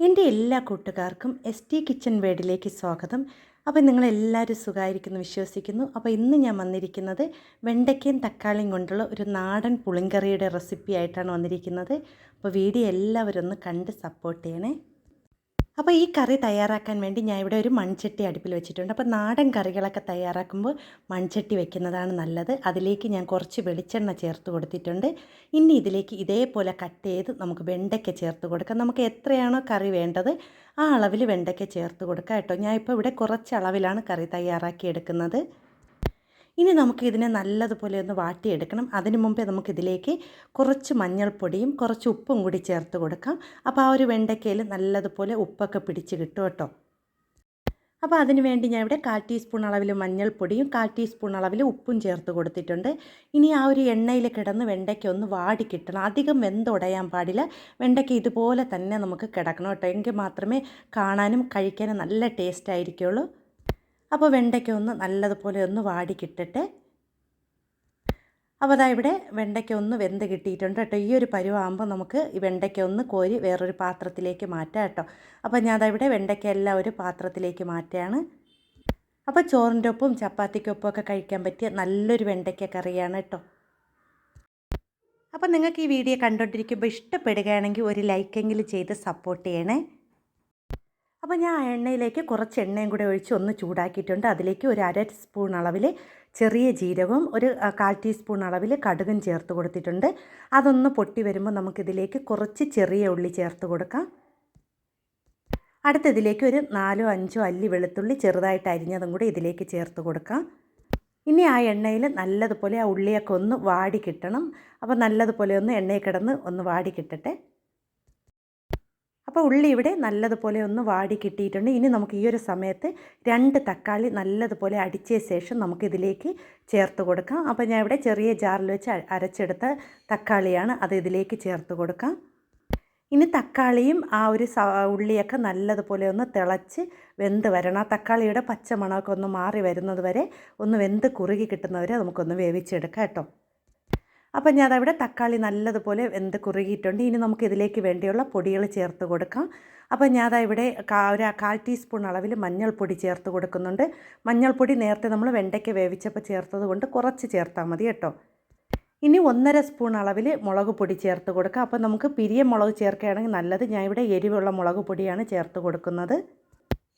എന്റെ എല്ലാ കൂട്ടുകാർക്കും എസ് ടി കിച്ചൺ വേഡിലേക്ക് സ്വാഗതം. അപ്പോൾ നിങ്ങളെല്ലാവരും സുഖമായിരിക്കുന്നു വിശ്വസിക്കുന്നു. അപ്പോൾ ഇന്ന് ഞാൻ വന്നിരിക്കുന്നത് വെണ്ടയ്ക്കയും തക്കാളിയും കൊണ്ടുള്ള ഒരു നാടൻ പുളിങ്കറിയുടെ റെസിപ്പി ആയിട്ടാണ് വന്നിരിക്കുന്നത്. അപ്പോൾ വീഡിയോ എല്ലാവരും ഒന്ന് കണ്ട് സപ്പോർട്ട് ചെയ്യണേ. അപ്പോൾ ഈ കറി തയ്യാറാക്കാൻ വേണ്ടി ഞാൻ ഇവിടെ ഒരു മൺചട്ടി അടുപ്പിൽ വെച്ചിട്ടുണ്ട്. അപ്പോൾ നാടൻ കറികളൊക്കെ തയ്യാറാക്കുമ്പോൾ മൺചട്ടി വെക്കുന്നതാണ് നല്ലത്. അതിലേക്ക് ഞാൻ കുറച്ച് വെളിച്ചെണ്ണ ചേർത്ത് കൊടുത്തിട്ടുണ്ട്. ഇനി ഇതിലേക്ക് ഇതേപോലെ കട്ട് ചെയ്ത് നമുക്ക് വെണ്ടയ്ക്ക ചേർത്ത് കൊടുക്കാം. നമുക്ക് എത്രയാണോ കറി വേണ്ടത് ആ അളവിൽ വെണ്ടയ്ക്ക ചേർത്ത് കൊടുക്കാം കേട്ടോ. ഞാൻ ഇപ്പോൾ ഇവിടെ കുറച്ച് അളവിലാണ് കറി തയ്യാറാക്കി എടുക്കുന്നത്. ഇനി നമുക്ക് ഇതിനെ നല്ലതുപോലെ ഒന്ന് വാട്ടിയെടുക്കണം. അതിന് മുമ്പേ നമുക്കിതിലേക്ക് കുറച്ച് മഞ്ഞൾപ്പൊടിയും കുറച്ച് ഉപ്പും കൂടി ചേർത്ത് കൊടുക്കാം. അപ്പോൾ ആ ഒരു വെണ്ടയ്ക്കയിൽ നല്ലതുപോലെ ഉപ്പൊക്കെ പിടിച്ച് കിട്ടും കേട്ടോ. അപ്പോൾ അതിന് വേണ്ടി ഞാൻ ഇവിടെ കാൽ ടീസ്പൂൺ അളവിൽ മഞ്ഞൾപ്പൊടിയും കാൽ ടീസ്പൂൺ അളവിൽ ഉപ്പും ചേർത്ത് കൊടുത്തിട്ടുണ്ട്. ഇനി ആ ഒരു എണ്ണയിൽ കിടന്ന് വെണ്ടയ്ക്ക ഒന്ന് വാടി കിട്ടണം. അധികം വെന്തുടയാൻ പാടില്ല. വെണ്ടയ്ക്ക ഇതുപോലെ തന്നെ നമുക്ക് കിടക്കണം കേട്ടോ. എങ്കിൽ മാത്രമേ കാണാനും കഴിക്കാനും നല്ല ടേസ്റ്റ് ആയിരിക്കുള്ളൂ. അപ്പോൾ വെണ്ടയ്ക്ക ഒന്ന് നല്ലതുപോലെ ഒന്ന് വാടി കിട്ടട്ടെ അപ്പോൾ അതാ ഇവിടെ വെണ്ടയ്ക്ക ഒന്ന് വെന്ത് കിട്ടിയിട്ടുണ്ട് കേട്ടോ. ഈ ഒരു പരുവാകുമ്പോൾ നമുക്ക് ഈ വെണ്ടയ്ക്ക ഒന്ന് കോരി വേറൊരു പാത്രത്തിലേക്ക് മാറ്റാം കേട്ടോ. അപ്പോൾ ഞാൻ അതാ ഇവിടെ വെണ്ടയ്ക്ക എല്ലാം ഒരു പാത്രത്തിലേക്ക് മാറ്റുകയാണ്. അപ്പോൾ ചോറിന്റെ ഒപ്പം ചപ്പാത്തിക്കൊപ്പം ഒക്കെ കഴിക്കാൻ പറ്റിയ നല്ലൊരു വെണ്ടയ്ക്ക കറിയാണ് കേട്ടോ. അപ്പോൾ നിങ്ങൾക്ക് ഈ വീഡിയോ കണ്ടുകൊണ്ടിരിക്കുമ്പോൾ ഇഷ്ടപ്പെടുകയാണെങ്കിൽ ഒരു ലൈക്കെങ്കിലും ചെയ്ത് സപ്പോർട്ട് ചെയ്യണേ. അപ്പോൾ ഞാൻ എണ്ണയിലേക്ക് കുറച്ച് എണ്ണയും കൂടെ ഒഴിച്ച് ഒന്ന് ചൂടാക്കിയിട്ടുണ്ട്. അതിലേക്ക് ഒരു അര സ്പൂൺ അളവിൽ ചെറിയ ജീരകവും ഒരു കാൽ ടീസ്പൂൺ അളവിൽ കടുകും ചേർത്ത് കൊടുത്തിട്ടുണ്ട്. അതൊന്ന് പൊട്ടി വരുമ്പോൾ നമുക്കിതിലേക്ക് കുറച്ച് ചെറിയ ഉള്ളി ചേർത്ത് കൊടുക്കാം. അടുത്തതിലേക്ക് ഒരു നാലോ അഞ്ചോ അല്ലി വെളുത്തുള്ളി ചെറുതായിട്ട് അരിഞ്ഞതും കൂടി ഇതിലേക്ക് ചേർത്ത് കൊടുക്കാം. ഇനി ആ എണ്ണയിൽ നല്ലതുപോലെ ആ ഉള്ളിയൊക്കെ ഒന്ന് വാടി കിട്ടണം. അപ്പോൾ നല്ലതുപോലെ ഒന്ന് എണ്ണയിൽ കിടന്ന് ഒന്ന് വാടി കിട്ടട്ടെ. അപ്പോൾ ഉള്ളി ഇവിടെ നല്ലതുപോലെ ഒന്ന് വാടി കിട്ടിയിട്ടുണ്ട്. ഇനി നമുക്ക് ഈ ഒരു സമയത്ത് രണ്ട് തക്കാളി നല്ലതുപോലെ അടിച്ച ശേഷം നമുക്കിതിലേക്ക് ചേർത്ത് കൊടുക്കാം. അപ്പോൾ ഞാൻ ഇവിടെ ചെറിയ ജാറിൽ വെച്ച് അരച്ചെടുത്ത തക്കാളിയാണ് അത് ഇതിലേക്ക് ചേർത്ത് കൊടുക്കാം. ഇനി തക്കാളിയും ആ ഒരു ഉള്ളിയൊക്കെ നല്ലതുപോലെ ഒന്ന് തിളച്ച് വെന്ത് വരണം. ആ തക്കാളിയുടെ പച്ചമണമൊക്കെ ഒന്ന് മാറി വരുന്നത് വരെ ഒന്ന് വെന്ത് കുറുകി കിട്ടുന്നവരെ നമുക്കൊന്ന് വേവിച്ചെടുക്കാം കേട്ടോ. അപ്പം ഞാൻ അവിടെ തക്കാളി നല്ലതുപോലെ വെന്ത് കുറുകിയിട്ടുണ്ട്. ഇനി നമുക്ക് ഇതിലേക്ക് വേണ്ടിയുള്ള പൊടികൾ ചേർത്ത് കൊടുക്കാം. അപ്പം ഞാൻ ഇവിടെ ഒരു കാൽ ടീസ്പൂൺ അളവിൽ മഞ്ഞൾപ്പൊടി ചേർത്ത് കൊടുക്കുന്നുണ്ട്. മഞ്ഞൾപ്പൊടി നേരത്തെ നമ്മൾ വെണ്ടയ്ക്ക് വേവിച്ചപ്പോൾ ചേർത്തത് കൊണ്ട് കുറച്ച് ചേർത്താൽ മതി കേട്ടോ. ഇനി ഒന്നര സ്പൂൺ അളവിൽ മുളക് പൊടി ചേർത്ത് കൊടുക്കുക അപ്പോൾ നമുക്ക് പിരിയ മുളക് ചേർക്കുകയാണെങ്കിൽ നല്ലത്. ഞാൻ ഇവിടെ എരിവുള്ള മുളക് പൊടിയാണ് ചേർത്ത് കൊടുക്കുന്നത്.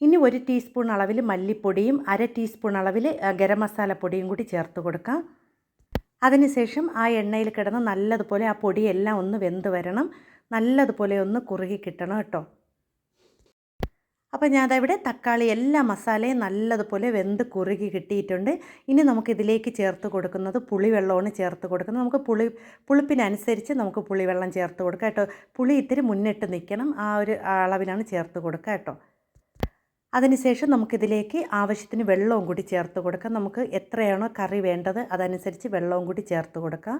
ഇനി ഒരു ടീസ്പൂൺ അളവിൽ മല്ലിപ്പൊടിയും അര ടീസ്പൂൺ അളവിൽ ഗരം മസാല പൊടിയും കൂടി ചേർത്ത് കൊടുക്കാം. അതിനുശേഷം ആ എണ്ണയിൽ കിടന്ന് നല്ലതുപോലെ ആ പൊടിയെല്ലാം ഒന്ന് വെന്ത് വരണം. നല്ലതുപോലെ ഒന്ന് കുറുകി കിട്ടണം കേട്ടോ. അപ്പോൾ ഞാനതവിടെ തക്കാളി എല്ലാ മസാലയും നല്ലതുപോലെ വെന്ത് കുറുകി കിട്ടിയിട്ടുണ്ട്. ഇനി നമുക്കിതിലേക്ക് ചേർത്ത് കൊടുക്കുന്നത് പുളിവെള്ളമാണ് ചേർത്ത് കൊടുക്കുന്നത്. നമുക്ക് പുളി പുളിപ്പിനനുസരിച്ച് നമുക്ക് പുളിവെള്ളം ചേർത്ത് കൊടുക്കാം കേട്ടോ. പുളി ഇത്തിരി മുന്നിട്ട് നിൽക്കണം. ആ ഒരു അളവിലാണ് ചേർത്ത് കൊടുക്കുക കേട്ടോ. അതിനുശേഷം നമുക്കിതിലേക്ക് ആവശ്യത്തിന് വെള്ളവും കൂടി ചേർത്ത് കൊടുക്കാം. നമുക്ക് എത്രയാണോ കറി വേണ്ടത് അതനുസരിച്ച് വെള്ളവും കൂടി ചേർത്ത് കൊടുക്കാം.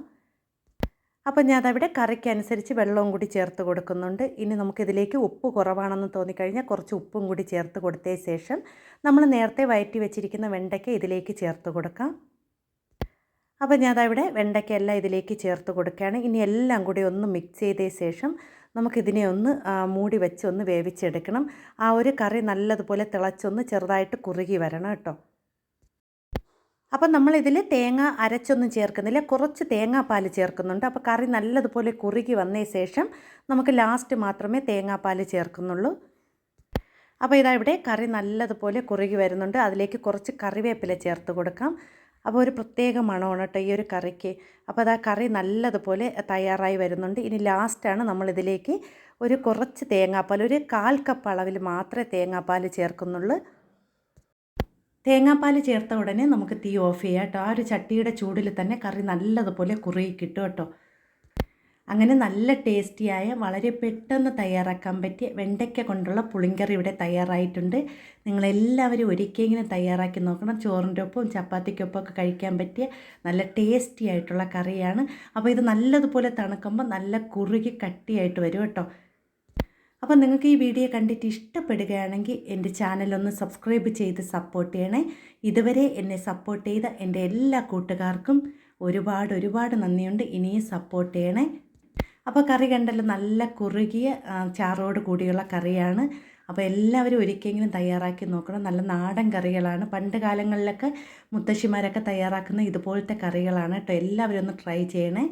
അപ്പോൾ ഞാൻ അതവിടെ കറിക്കനുസരിച്ച് വെള്ളവും കൂടി ചേർത്ത് കൊടുക്കുന്നുണ്ട്. ഇനി നമുക്കിതിലേക്ക് ഉപ്പ് കുറവാണെന്ന് തോന്നിക്കഴിഞ്ഞാൽ കുറച്ച് ഉപ്പും കൂടി ചേർത്ത് കൊടുത്തതിന് ശേഷം നമ്മൾ നേരത്തെ വയറ്റി വെച്ചിരിക്കുന്ന വെണ്ടയ്ക്ക ഇതിലേക്ക് ചേർത്ത് കൊടുക്കാം. അപ്പോൾ ഞാൻ അതവിടെ വെണ്ടയ്ക്കയെല്ലാം ഇതിലേക്ക് ചേർത്ത് കൊടുക്കുകയാണ്. ഇനി എല്ലാം കൂടി ഒന്ന് മിക്സ് ചെയ്തതിന് ശേഷം നമുക്കിതിനെ ഒന്ന് മൂടി വെച്ച് ഒന്ന് വേവിച്ചെടുക്കണം. ആ ഒരു കറി നല്ലതുപോലെ തിളച്ചൊന്ന് ചെറുതായിട്ട് കുറുകി വരണം കേട്ടോ. അപ്പം നമ്മളിതിൽ തേങ്ങ അരച്ചൊന്നും ചേർക്കുന്നില്ല. കുറച്ച് തേങ്ങാപ്പാൽ ചേർക്കുന്നുണ്ട്. അപ്പോൾ കറി നല്ലതുപോലെ കുറുകി വന്നതിന് ശേഷം നമുക്ക് ലാസ്റ്റ് മാത്രമേ തേങ്ങാപ്പാൽ ചേർക്കുന്നുള്ളൂ. അപ്പോൾ ഇതാ ഇവിടെ കറി നല്ലതുപോലെ കുറുകി വരുന്നുണ്ട്. അതിലേക്ക് കുറച്ച് കറിവേപ്പില ചേർത്ത് കൊടുക്കാം. അപ്പോൾ ഒരു പ്രത്യേക മണമാണ് കേട്ടോ ഈ ഒരു കറിക്ക്. അപ്പോൾ അത് ആ കറി നല്ലതുപോലെ തയ്യാറായി വരുന്നുണ്ട്. ഇനി ലാസ്റ്റാണ് നമ്മളിതിലേക്ക് ഒരു കുറച്ച് തേങ്ങാപ്പാൽ ഒരു കാൽ കപ്പ് അളവിൽ മാത്രമേ തേങ്ങാപ്പാൽ ചേർക്കുന്നുള്ളൂ. തേങ്ങാപ്പാൽ ചേർത്ത ഉടനെ നമുക്ക് തീ ഓഫ് ചെയ്യാം കേട്ടോ. ആ ഒരു ചട്ടിയുടെ ചൂടിൽ തന്നെ കറി നല്ലതുപോലെ കുറുകി കിട്ടും കേട്ടോ. അങ്ങനെ നല്ല ടേസ്റ്റിയായ വളരെ പെട്ടെന്ന് തയ്യാറാക്കാൻ പറ്റിയ വെണ്ടയ്ക്ക കൊണ്ടുള്ള പുളിങ്കറി ഇവിടെ തയ്യാറായിട്ടുണ്ട്. നിങ്ങളെല്ലാവരും ഒരിക്കലും തയ്യാറാക്കി നോക്കണം. ചോറിന്റെ ഒപ്പം ചപ്പാത്തിക്കൊപ്പം ഒക്കെ കഴിക്കാൻ പറ്റിയ നല്ല ടേസ്റ്റി ആയിട്ടുള്ള കറിയാണ്. അപ്പോൾ ഇത് നല്ലതുപോലെ തണുക്കുമ്പോൾ നല്ല കുറുകി കട്ടിയായിട്ട് വരും കേട്ടോ. അപ്പോൾ നിങ്ങൾക്ക് ഈ വീഡിയോ കണ്ടിട്ട് ഇഷ്ടപ്പെടുകയാണെങ്കിൽ എന്റെ ചാനലൊന്ന് സബ്സ്ക്രൈബ് ചെയ്ത് സപ്പോർട്ട് ചെയ്യണേ. ഇതുവരെ എന്നെ സപ്പോർട്ട് ചെയ്ത എന്റെ എല്ലാ കൂട്ടുകാർക്കും ഒരുപാട് ഒരുപാട് നന്ദിയുണ്ട്. ഇനിയും സപ്പോർട്ട് ചെയ്യണേ. അപ്പോൾ കറി കണ്ടല്ലോ നല്ല കുറുകിയ ചാറോട് കൂടിയുള്ള കറിയാണ്. അപ്പോൾ എല്ലാവരും ഒരിക്കലെങ്കിലും തയ്യാറാക്കി നോക്കണം. നല്ല നാടൻ കറികളാണ്. പണ്ട് കാലങ്ങളിലൊക്കെ മുത്തശ്ശിമാരൊക്കെ തയ്യാറാക്കുന്ന ഇതുപോലത്തെ കറികളാണ് കേട്ടോ. എല്ലാവരും ഒന്ന് ട്രൈ ചെയ്യണേ.